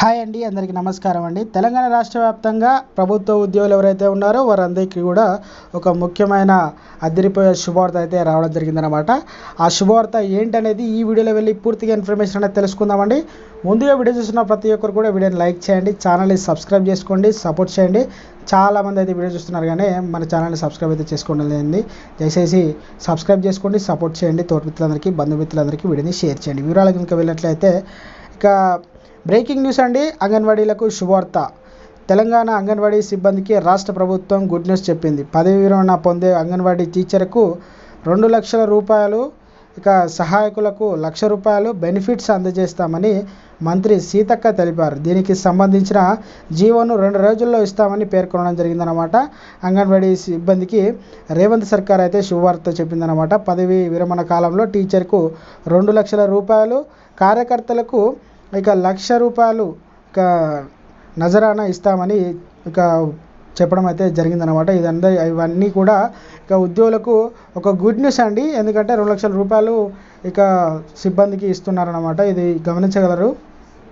Hi అండి అందరికీ నమస్కారం అండి. తెలంగాణ రాష్ట్ర వ్యాప్తంగా ప్రభుత్వ ఉద్యోగులు ఎవరైతే ఉన్నారో వారందరికీ కూడా ఒక ముఖ్యమైన అదిరిపోయే శుభవార్త అయితే రావడం జరిగిందనమాట ఆ శుభవార్త ఏంటనేది ఈ వీడియోలో వెళ్ళి పూర్తిగా ఇన్ఫర్మేషన్ అనేది తెలుసుకుందామండి. ముందుగా వీడియో చూస్తున్న ప్రతి ఒక్కరు కూడా వీడియోని లైక్ చేయండి ఛానల్ని సబ్స్క్రైబ్ చేసుకోండి సపోర్ట్ చేయండి. చాలామంది అయితే వీడియో చూస్తున్నారు కానీ మన ఛానల్ని సబ్స్క్రైబ్ అయితే చేసుకోండి లేదండి. దయచేసి సబ్స్క్రైబ్ చేసుకోండి సపోర్ట్ చేయండి. తోటి మిత్రులందరికీ బంధుమిత్రులందరికీ వీడియోని షేర్ చేయండి. వివరాలు కనుక వెళ్ళినట్లయితే ఇక బ్రేకింగ్ న్యూస్ అండి. అంగన్వాడీలకు శుభవార్త. తెలంగాణ అంగన్వాడీ సిబ్బందికి రాష్ట్ర ప్రభుత్వం గుడ్ న్యూస్ చెప్పింది. పదవి విరమణ పొందే అంగన్వాడీ టీచర్కు రెండు లక్షల రూపాయలు ఇక సహాయకులకు లక్ష రూపాయలు బెనిఫిట్స్ అందజేస్తామని మంత్రి సీతక్క తెలిపారు. దీనికి సంబంధించిన జీవోను రెండు రోజుల్లో ఇస్తామని పేర్కొనడం జరిగిందనమాట అంగన్వాడీ సిబ్బందికి రేవంత్ సర్కార్ అయితే శుభవార్త చెప్పిందనమాట పదవి విరమణ కాలంలో టీచర్కు రెండు లక్షల రూపాయలు కార్యకర్తలకు ఇక లక్ష రూపాయలు ఇక నజరానా ఇస్తామని ఇక చెప్పడం అయితే జరిగిందనమాట ఇదంతా ఇవన్నీ కూడా ఇక ఉద్యోగులకు ఒక గుడ్ న్యూస్ అండి. ఎందుకంటే రెండు లక్షల రూపాయలు ఇక సిబ్బందికి ఇస్తున్నారనమాట ఇది గమనించగలరు.